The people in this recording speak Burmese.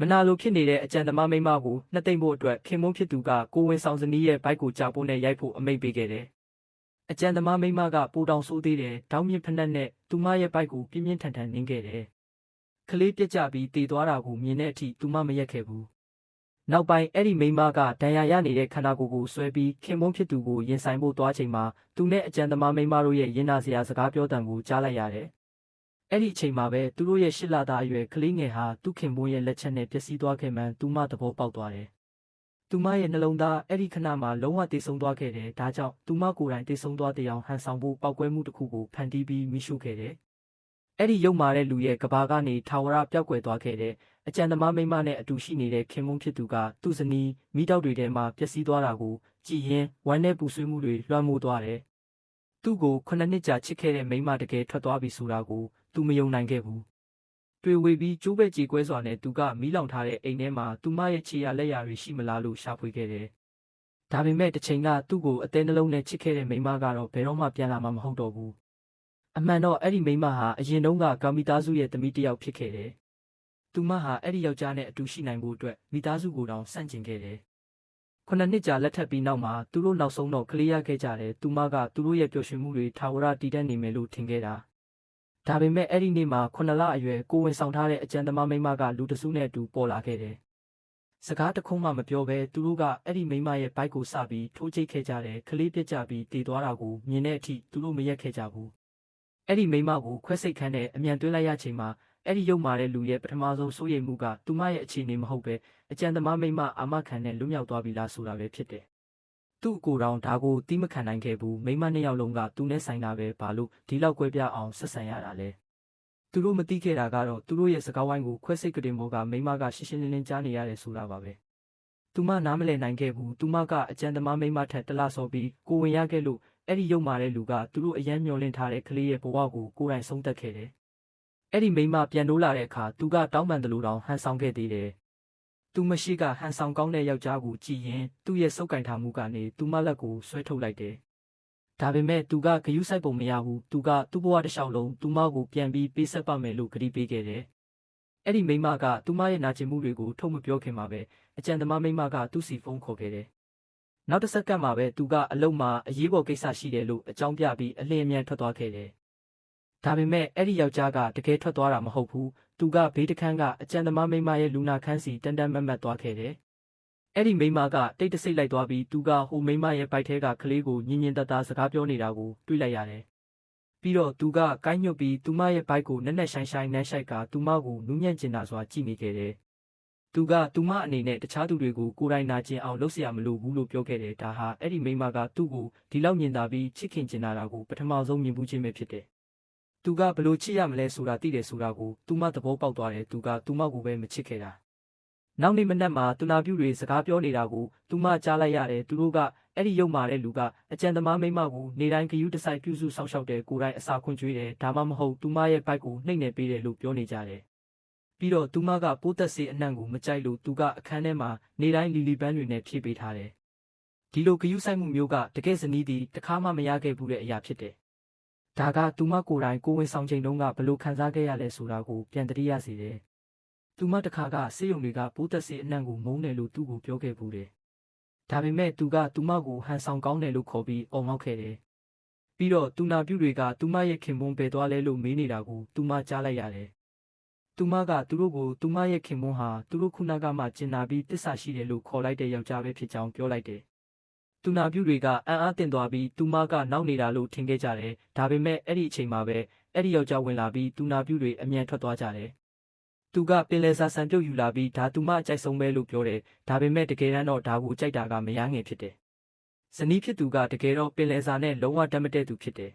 မနာလိုဖြစ်နေတဲ့အကြံသမားမိန်းမကိုနှစ်သိမ့်ဖို့အတွက်ခင်မုန်းဖြစ်သူကကိုဝင်ဆောင်စနီးရဲ့ဘိုက်ကိုကြောက်ဖို့နဲ့ရိုက်ဖို့အမိန့်ပေးခဲ့တယ်။အကြံသမားမိန်းမကပိုတောင်ဆိုးသေးတယ်။တောင်းမြင့်ဖက်နှက်နဲ့သူမရဲ့ဘိုက်ကိုပြင်းပြင်းထန်ထန်နင်းခဲ့တယ်။ကလေးပြက်ကြပြီးတည်သွားတာကိုမြင်တဲ့အထိသူမမရက်ခဲ့ဘူး။နောက်ပိုင်းအဲ့ဒီမိန်းမကဒဏ်ရာရနေတဲ့ခန္ဓာကိုယ်ကိုဆွဲပြီးခင်မုန်းဖြစ်သူကိုရင်ဆိုင်ဖို့သွားချိန်မှာသူနဲ့အကြံသမားမိန်းမတို့ရဲ့ရင်နာစရာစကားပြောတံကိုကြားလိုက်ရတယ်။ အဲ့ဒီအချိန်မှာပဲသူတို့ရဲ့ရှစ်လသားအရွယ်ကလေးငယ်ဟာသူခင်မွန်းရဲ့လက်ချက်နဲ့ပျက်စီးသွားခဲ့မှန်းသူမသဘောပေါက်သွားတယ်။သူမရဲ့နှလုံးသားအဲ့ဒီခဏမှာလုံးဝတိတ်ဆုံးသွားခဲ့တယ်။ဒါကြောင့်သူမကိုယ်တိုင်တိတ်ဆုံးသွားတဲ့အောင်ဟန်ဆောင်ဖို့ပောက်ကွဲမှုတစ်ခုကိုဖန်တီးပြီးမိရှုခဲ့တယ်။အဲ့ဒီရုပ်မာတဲ့လူရဲ့ကဘာကနေထာဝရပျောက်ကွယ်သွားခဲ့တဲ့အကြံသမားမိန်းမနဲ့အတူရှိနေတဲ့ခင်မုန်းဖြစ်သူကသူ့ဇနီးမိတောက်တွေထဲမှာပျက်စီးသွားတာကိုကြည်ရင်ဝမ်းနဲ့ပူဆွေးမှုတွေလွှမ်းမိုးသွားတယ်။သူ့ကိုခုနှစ်နှစ်ကြာချစ်ခဲ့တဲ့မိန်းမတကယ်ထွက်သွားပြီဆိုတာကို သူမယုံနိုင်ခဲ့ဘူး။တွေ့ဝေပြီးကျိုးပဲ့ကြေကွဲစွာနဲ့သူကမီးလောင်ထားတဲ့အိမ်ထဲမှာသူမရဲ့ခြေရလက်ရတွေရှိမလားလို့ရှာဖွေခဲ့တယ်။ဒါပေမဲ့တစ်ချိန်ကသူ့ကိုအသေးနှလုံးနဲ့ချစ်ခဲ့တဲ့မိန်းမကတော့ဘယ်တော့မှပြန်လာမှာမဟုတ်တော့ဘူး။အမှန်တော့အဲ့ဒီမိန်းမဟာအရင်တုန်းကကာမီသားစုရဲ့သမီးတစ်ယောက်ဖြစ်ခဲ့တယ်။သူမဟာအဲ့ဒီယောက်ျားနဲ့အတူရှိနိုင်ဖို့အတွက်မိသားစုကိုတောင်စန့်ကျင်ခဲ့တယ်။ခုနှစ်နှစ်ကြာလက်ထပ်ပြီးနောက်မှာသူတို့နောက်ဆုံးတော့ကလေးရခဲ့ကြတယ်။သူမကသူတို့ရဲ့ပျော်ရွှင်မှုတွေထာဝရတည်တတ်နေမယ်လို့ထင်ခဲ့တာ။ ဒါပေမဲ့အဲ့ဒီနေ့မှာခုနှစ်လအရွယ်ကိုဝင်ဆောင်ထားတဲ့အကြံသမားမိန်းမကလူတစုနဲ့အတူပေါ်လာခဲ့တယ်။စကားတခုမှမပြောဘဲသူတို့ကအဲ့ဒီမိန်းမရဲ့ဘိုက်ကိုစပြီးထိုးချိတ်ခဲ့ကြတယ်။ကလေးပြစ်ကြပြီးတည်သွားတာကိုမြင်တဲ့အထိသူတို့မရက်ခဲ့ကြဘူး။အဲ့ဒီမိန်းမကိုခွဲစိတ်ခန်းနဲ့အမြန်သွင်းလိုက်ရချိန်မှာအဲ့ဒီရုပ်မာတဲ့လူရဲ့ပထမဆုံးစိုးရိမ်မှုကသူမရဲ့အခြေအနေမဟုတ်ပဲအကြံသမားမိန်းမအာမခံနဲ့လွတ်မြောက်သွားပြီလားဆိုတာပဲဖြစ်တယ်။ သူ့ကိုယ်တော်ဒါကိုတိမခံနိုင်ခဲ့ဘူးမိန်းမနှစ်ယောက်လုံးကသူနဲ့ဆိုင်တာပဲဘာလို့ဒီလောက်ကွဲပြားအောင်ဆက်ဆံရတာလဲ။သူတို့မသိခဲ့တာကတော့သူတို့ရဲ့စကားဝိုင်းကိုခွဲစိတ်ကတင်ဘောကမိန်းမကရှင်းရှင်းလင်းလင်းကြားနေရတယ်ဆိုတာပါပဲ။သူမနားမလည်နိုင်ခဲ့ဘူးသူမကအကြံသမားမိန်းမထက်တလားစောပြီးကိုဝင်ရခဲ့လို့အဲ့ဒီရုပ်မာတဲ့လူကသူတို့အယမ်းမျောလင့်ထားတဲ့ကလေးရဲ့ဘဝကိုကိုယ်တိုင်ဆုံးသက်ခဲ့တယ်။အဲ့ဒီမိန်းမပြန်လို့လာတဲ့အခါသူကတောင်းပန်တယ်လို့တောင်ဟန်ဆောင်ခဲ့သေးတယ်။ သူမရှိကဟန်ဆောင်ကောင်းတဲ့ယောက်ျားကိုကြည်ရင်သူ့ရဲ့စုပ်ကင်ထားမှုကနေသူမလက်ကိုဆွဲထုတ်လိုက်တယ်။ဒါပေမဲ့သူကဂယုစိုက်ပုံမရဘူး။သူကသူ့ဘဝတစ်လျှောက်လုံးသူမကိုပြန်ပြီးပေးဆက်ပါမယ်လို့ကတိပေးခဲ့တယ်။အဲ့ဒီမိန်းမကသူမရဲ့နာကျင်မှုတွေကိုထုတ်မပြောခင်မှာပဲအကြံသမားမိန်းမကသူ့စီဖုန်းခေါ်ခဲ့တယ်။နောက်တစ်စက္ကန့်မှာပဲသူကအလုံးမှာအရေးပေါ်ကိစ္စရှိတယ်လို့အကြောင်းပြပြီးအလင်းအမြန်ထွက်သွားခဲ့တယ်။ ဒါပေမဲ့အဲ့ဒီယောက်ျားကတကယ်ထွက်သွားတာမဟုတ်ဘူး။သူကဘေးတခန်းကအကြံသမားမိန်းမရဲ့လူနာခန်းစီတန်တန်မတ်မတ်သွားခဲ့တယ်။အဲ့ဒီမိန်းမကတိတ်တဆိတ်လိုက်သွားပြီးသူကဟိုမိန်းမရဲ့ဘိုက်ထဲကကလေးကိုညင်ညင်တတစကားပြောနေတာကိုတွေ့လိုက်ရတယ်။ပြီးတော့သူကကိုင်းညွတ်ပြီးသူမရဲ့ဘိုက်ကိုနက်နက်ရှိုင်းရှိုင်းနှမ်းရှိုက်ကသူမကိုနူးညံ့ကျင်တာစွာကြည့်နေခဲ့တယ်။သူကသူမအနေနဲ့တခြားသူတွေကိုကိုယ်တိုင်နာကျင်အောင်လုပ်เสียမလိုဘူးလို့ပြောခဲ့တယ်ဒါဟာအဲ့ဒီမိန်းမကသူ့ကိုဒီလောက်မြင်သာပြီးချစ်ခင်ကျင်တာကိုပထမဆုံးမြင်မှုချင်းပဲဖြစ်တယ်။ သူကဘလို့ချစ်ရမလဲဆိုတာသိတယ်ဆိုတာကိုသူမသဘောပေါက်သွားတယ်သူကသူမကိုပဲမချစ်ခဲ့တာ။နောက်နေ့မနက်မှာသူနာပြုတွေစကားပြောနေတာကိုသူမကြားလိုက်ရတယ်သူတို့ကအဲ့ဒီရုပ်မာတဲ့လူကအကြံသမားမိန်းမကိုနေတိုင်းဂယုတစိုက်ပြုစုဆောက်ရှောက်တဲ့ကိုယ်တိုင်အစာခွင့်ကျွေးတယ်ဒါမှမဟုတ်သူမရဲ့ဘိုက်ကိုနှိမ့်နေပေးတယ်လို့ပြောနေကြတယ်။ပြီးတော့သူမကပိုးသက်စေအနှံ့ကိုမကြိုက်လို့သူကအခန်းထဲမှာနေတိုင်းလီလီပန်းတွေနဲ့ဖြည့်ပေးထားတယ်။ဒီလိုဂယုဆိုင်မှုမျိုးကတကယ်ဇနီးသည်တစ်ခါမှမရခဲ့ဘူးတဲ့အရာဖြစ်တယ်။ ဒါကသူမကိုယ်တိုင်ကိုဝင်ဆောင်ချိန်တုန်းကဘလို့ခံစားခဲ့ရလဲဆိုတာကိုပြန်တတိယစေတယ်။သူမတစ်ခါကစေယုံတွေကပိုးသက်စေအနှံ့ကိုမုန်းတယ်လို့သူ့ကိုပြောခဲ့ဘူးတယ်။ဒါပေမဲ့သူကသူမကိုဟန်ဆောင်ကောင်းတယ်လို့ခေါ်ပြီးអော်ငေါက်ခဲ့တယ်။ပြီးတော့သူနာပြုတွေကသူမရဲ့ခင်ပွန်းပဲသွားလဲလို့မေးနေတာကိုသူမကြားလိုက်ရတယ်။သူမကသူတို့ကိုသူမရဲ့ခင်ပွန်းဟာသူတို့ခုနကမှကျင်နာပြီးတစ္ဆာရှိတယ်လို့ခေါ်လိုက်တဲ့ယောက်ျားပဲဖြစ်ကြောင်းပြောလိုက်တယ်။ သူနာပြုတွေကအံ့အားသင့်သွားပြီးသူမကနောက်နေတာလို့ထင်ခဲ့ကြတယ်။ဒါပေမဲ့အဲ့ဒီအချိန်မှာပဲအဲ့ဒီယောက်ျားဝင်လာပြီးသူနာပြုတွေအမြန်ထွက်သွားကြတယ်။သူကပင်လယ်စာဆန်ပြုတ်ယူလာပြီးဒါသူမအကြိုက်ဆုံးပဲလို့ပြောတယ်။ဒါပေမဲ့တကယ်တမ်းတော့ဒါကိုကြိုက်တာကမရငယ်ဖြစ်တယ်။ဇနီးဖြစ်သူကတကယ်တော့ပင်လယ်စာနဲ့လုံးဝတတ်မတဲ့သူဖြစ်တယ်